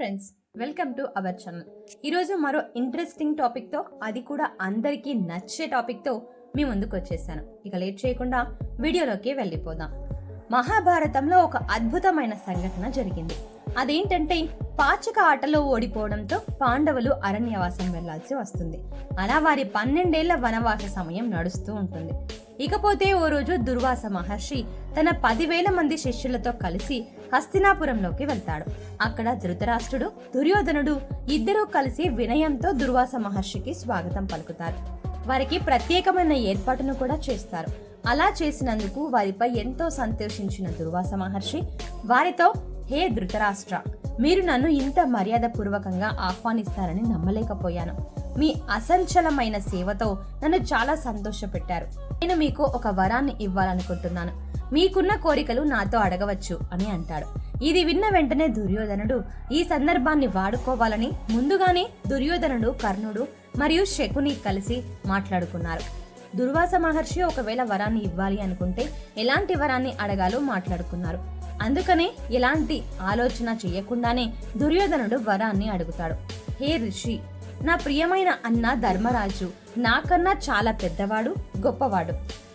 Friends welcome to our channel ఈరోజు మరో interesting టాపిక్తో అది కూడా అందరికీ నచ్చే టాపిక్తో మీ ముందుకు వచ్చేసాను. ఇక లేట్ చేయకుండా వీడియోలోకి వెళ్ళిపోదాం. మహాభారతంలో ఒక అద్భుతమైన సంఘటన జరిగింది. అదేంటంటే పాచక ఆటలో ఓడిపోవడంతో పాండవులు అరణ్యవాసం వెళ్ళాల్సి వస్తుంది. అలా వారి పన్నెండేళ్ళ వనవాస సమయం నడుస్తూ ఉంటుంది. ఇకపోతే ఓ రోజు దుర్వాస మహర్షి తన పదివేల మంది శిష్యులతో కలిసి హస్తినాపురంలోకి వెళ్తాడు. అక్కడ ధృతరాష్ట్రుడు దుర్యోధనుడు ఇద్దరూ కలిసి వినయంతో దుర్వాస మహర్షికి స్వాగతం పలుకుతారు. వారికి ప్రత్యేకమైన ఏర్పాటును కూడా చేస్తారు. అలా చేసినందుకు వారిపై ఎంతో సంతోషించిన దుర్వాస మహర్షి వారితో హే ధృతరాష్ట్ర మీరు నన్ను ఇంత మర్యాదపూర్వకంగా ఆహ్వానిస్తారని నమ్మలేకపోయాను. మీ అసంచలమైన సేవతో నన్ను చాలా సంతోషపెట్టారు. నేను మీకు ఒక వరాన్ని ఇవ్వాలనుకుంటున్నాను. మీకున్న కోరికలు నాతో అడగవచ్చు అని అంటాడు. ఇది విన్న వెంటనే దుర్యోధనుడు ఈ సందర్భాన్ని వాడుకోవాలని ముందుగానే దుర్యోధనుడు కర్ణుడు మరియు శకుని కలిసి మాట్లాడుకున్నారు. దుర్వాస మహర్షి ఒకవేళ వరాన్ని ఇవ్వాలి అనుకుంటే ఎలాంటి వరాన్ని అడగాలో మాట్లాడుకున్నారు. అందుకనే ఎలాంటి ఆలోచన చేయకుండానే దుర్యోధనుడు వరాన్ని అడుగుతాడు. హే ఋషి నా ప్రియమైన అన్న ధర్మరాజు నాకన్నా చాలా పెద్దవాడు గొప్పవాడు.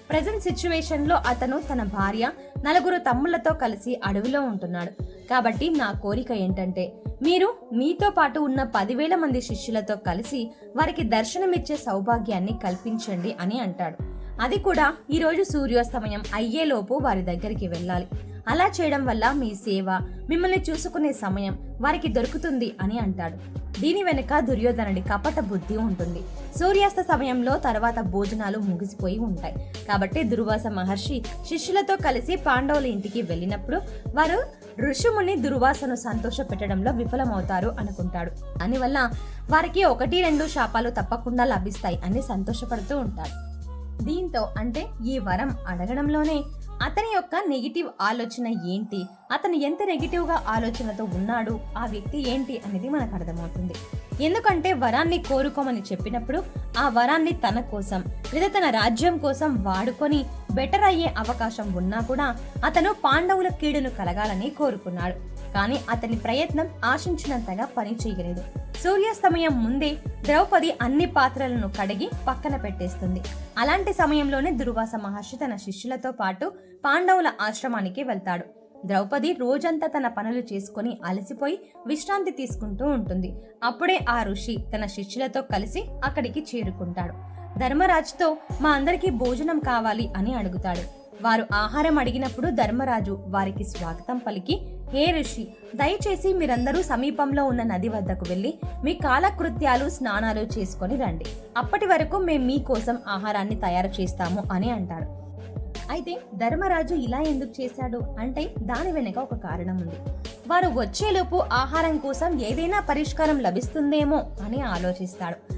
ప్రజెంట్ సిచ్యువేషన్లో అతను తన భార్య నలుగురు తమ్ముళ్ళతో కలిసి అడవిలో ఉంటున్నాడు. కాబట్టి నా కోరిక ఏంటంటే మీరు మీతో పాటు ఉన్న పదివేల మంది శిష్యులతో కలిసి వారికి దర్శనమిచ్చే సౌభాగ్యాన్ని కల్పించండి అని అంటాడు. అది కూడా ఈరోజు సూర్యోస్తమయం అయ్యేలోపు వారి దగ్గరికి వెళ్ళాలి. అలా చేయడం వల్ల మీ సేవ మిమ్మల్ని చూసుకునే సమయం వారికి దొరుకుతుంది అని అంటాడు. దీని వెనుక దుర్యోధనుడి కపట బుద్ధి ఉంటుంది. సూర్యాస్త సమయంలో తర్వాత భోజనాలు ముగిసిపోయి ఉంటాయి. కాబట్టి దుర్వాస మహర్షి శిష్యులతో కలిసి పాండవుల ఇంటికి వెళ్ళినప్పుడు వారు ఋషుముని దుర్వాసను సంతోష పెట్టడంలో విఫలమవుతారు అనుకుంటాడు. దానివల్ల వారికి ఒకటి రెండు శాపాలు తప్పకుండా లభిస్తాయి అని సంతోషపడుతూ ఉంటాడు. దీంతో అంటే ఈ వరం అడగడంలోనే అతని యొక్క నెగిటివ్ ఆలోచన ఏంటి? అతను ఎంత నెగిటివ్గా ఆలోచనతో ఉన్నాడు? ఆ వ్యక్తి ఏంటి అనేది మనకు అర్థమవుతుంది. ఎందుకంటే వరాన్ని కోరుకోమని చెప్పినప్పుడు ఆ వరాన్ని తన కోసం లేదా తన రాజ్యం కోసం వాడుకొని బెటర్ అయ్యే అవకాశం ఉన్నా కూడా అతను పాండవుల కీడును కలగాలని కోరుకున్నాడు. కానీ అతని ప్రయత్నం ఆశించినంతగా పని చేయలేదు. సూర్యాస్తమయం ముందే ద్రౌపది అన్ని పాత్రలను కడిగి పక్కన పెట్టేస్తుంది. అలాంటి సమయంలోనే దుర్వాస మహర్షి తన శిష్యులతో పాటు పాండవుల ఆశ్రమానికి వెళ్తాడు. ద్రౌపది రోజంతా తన పనులు చేసుకుని అలసిపోయి విశ్రాంతి తీసుకుంటూ ఉంటుంది. అప్పుడే ఆ ఋషి తన శిష్యులతో కలిసి అక్కడికి చేరుకుంటాడు. ధర్మరాజుతో మా అందరికీ భోజనం కావాలి అని అడుగుతాడు. వారు ఆహారం అడిగినప్పుడు ధర్మరాజు వారికి స్వాగతం పలికి హే ఋషి దయచేసి మీరందరూ సమీపంలో ఉన్న నది వద్దకు వెళ్ళి మీ కాలకృత్యాలు స్నానాలు చేసుకొని రండి. అప్పటి వరకు మేము మీకోసం ఆహారాన్ని తయారు చేస్తాము అని అంటాడు అయితే ధర్మరాజు ఇలా ఎందుకు చేశాడు? అంటే దాని వెనుక ఒక కారణం ఉంది. వారు వచ్చేలోపు ఆహారం కోసం ఏదైనా పరిష్కారం లభిస్తుందేమో అని ఆలోచిస్తాడు.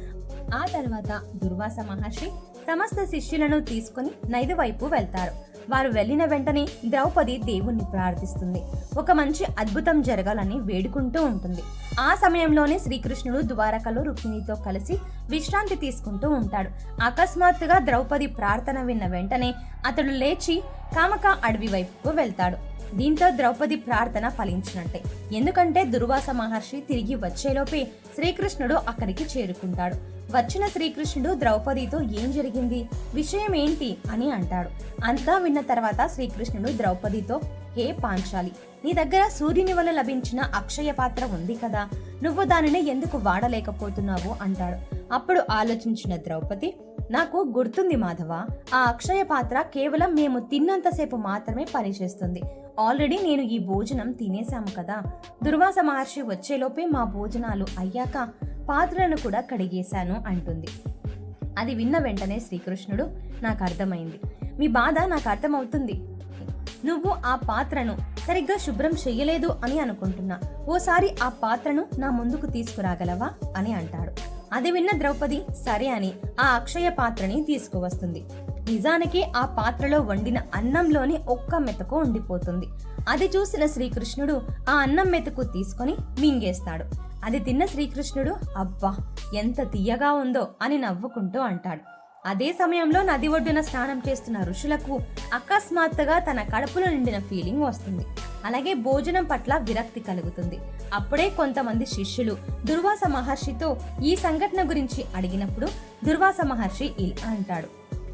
ఆ తర్వాత దుర్వాస మహర్షి సమస్త శిష్యులను తీసుకుని నైదు వైపు వెళ్తారు. వారు వెళ్ళిన వెంటనే ద్రౌపది దేవుణ్ణి ప్రార్థిస్తుంది. ఒక మంచి అద్భుతం జరగాలని వేడుకుంటూ ఉంటుంది. ఆ సమయంలోనే శ్రీకృష్ణుడు ద్వారకలో రుక్మిణితో కలిసి విశ్రాంతి తీసుకుంటూ ఉంటాడు. అకస్మాత్తుగా ద్రౌపది ప్రార్థన విన్న వెంటనే అతడు లేచి కామక అడవి వైపుకు వెళ్తాడు. దీంతో ద్రౌపది ప్రార్థన ఫలించినట్టే. ఎందుకంటే దుర్వాస మహర్షి తిరిగి వచ్చేలోపే శ్రీకృష్ణుడు అక్కడికి చేరుకుంటాడు. వచ్చిన శ్రీకృష్ణుడు ద్రౌపదితో ఏం జరిగింది? విషయం ఏంటి? అని అంటాడు. అంతా విన్న తర్వాత శ్రీకృష్ణుడు ద్రౌపదితో హే పాంచాలి నీ దగ్గర సూర్యుని వల్ల లభించిన అక్షయ పాత్ర ఉంది కదా. నువ్వు దానిని ఎందుకు వాడలేకపోతున్నావు? అంటాడు. అప్పుడు ఆలోచించిన ద్రౌపది నాకు గుర్తుంది మాధవ ఆ అక్షయ పాత్ర కేవలం మేము తిన్నంతసేపు మాత్రమే పనిచేస్తుంది. ఆల్రెడీ నేను ఈ భోజనం తినేశాము కదా. దుర్వాస మహర్షి వచ్చేలోపే మా భోజనాలు అయ్యాక పాత్రను కూడా కడిగేశాను అంటుంది. అది విన్న వెంటనే శ్రీకృష్ణుడు నాకు అర్థమైంది. మీ బాధ నాకు అర్థమవుతుంది. నువ్వు ఆ పాత్రను సరిగ్గా శుభ్రం చెయ్యలేదు అని అనుకుంటున్నా. ఓసారి ఆ పాత్రను నా ముందుకు తీసుకురాగలవా? అని అంటాడు. అది విన్న ద్రౌపది సరే అని ఆ అక్షయ పాత్రని తీసుకువస్తుంది. నిజానికి ఆ పాత్రలో వండిన అన్నంలోని ఒక్క మెతుకు ఉండిపోతుంది. అది చూసిన శ్రీకృష్ణుడు ఆ అన్నం మెతుకు తీసుకొని మింగేస్తాడు. అది తిన్న శ్రీకృష్ణుడు అబ్బా ఎంత తీయగా ఉందో అని నవ్వుకుంటూ అంటాడు. అదే సమయంలో నది ఒడ్డున స్నానం చేస్తున్న ఋషులకు అకస్మాత్తుగా తన కడుపులో నిండిన ఫీలింగ్ వస్తుంది. అలాగే భోజనం పట్ల విరక్తి కలుగుతుంది. అప్పుడే కొంతమంది శిష్యులు దుర్వాస మహర్షితో ఈ సంఘటన గురించి అడిగినప్పుడు దుర్వాస మహర్షి ఇలా అంటాడు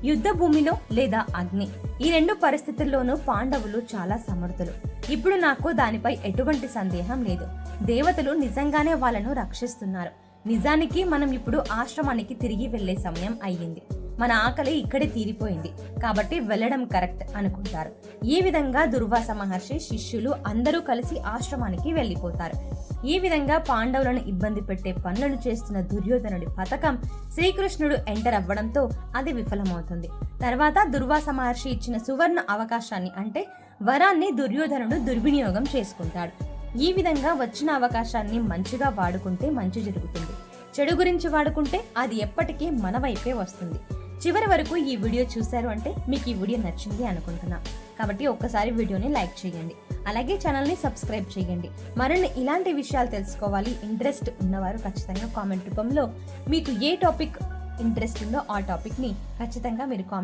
యుద్ధ భూమిలో లేదా అగ్ని? ఈ రెండు పరిస్థితుల్లోనూ పాండవులు చాలా సమర్థులు. ఇప్పుడు నాకు దానిపై ఎటువంటి సందేహం లేదు. దేవతలు నిజంగానే వాళ్ళను రక్షిస్తున్నారు. నిజానికి మనం ఇప్పుడు ఆశ్రమానికి తిరిగి వెళ్ళే సమయం అయ్యింది. మన ఆకలి ఇక్కడే తీరిపోయింది. కాబట్టి వెళ్ళడం కరెక్ట్ అనుకుంటారు. ఈ విధంగా దుర్వాస మహర్షి శిష్యులు అందరూ కలిసి ఆశ్రమానికి వెళ్ళిపోతారు. ఈ విధంగా పాండవులను ఇబ్బంది పెట్టే పనులను చేస్తున్న దుర్యోధనుడి పథకం శ్రీకృష్ణుడు ఎంటర్ అవ్వడంతో అది విఫలమవుతుంది. తర్వాత దుర్వాస మహర్షి ఇచ్చిన సువర్ణ అవకాశాన్ని అంటే వరాన్ని దుర్యోధనుడు దుర్వినియోగం చేసుకుంటాడు. ఈ విధంగా వచ్చిన అవకాశాన్ని మంచిగా వాడుకుంటే మంచి జరుగుతుంది. చెడు గురించి వాడుకుంటే అది ఎప్పటికీ మన వైపే వస్తుంది. చివరి వరకు ఈ వీడియో చూశారు అంటే మీకు ఈ వీడియో నచ్చింది అనుకుంటున్నా. కాబట్టి ఒక్కసారి వీడియోని లైక్ చేయండి. అలాగే ఛానల్ని సబ్స్క్రైబ్ చేయండి. మరిన్ని ఇలాంటి విషయాలు తెలుసుకోవాలి ఇంట్రెస్ట్ ఉన్నవారు ఖచ్చితంగా కామెంట్ రూపంలో మీకు ఏ టాపిక్ ఇంట్రెస్ట్ ఉందో ఆ టాపిక్ని ఖచ్చితంగా మీరు కామెంట్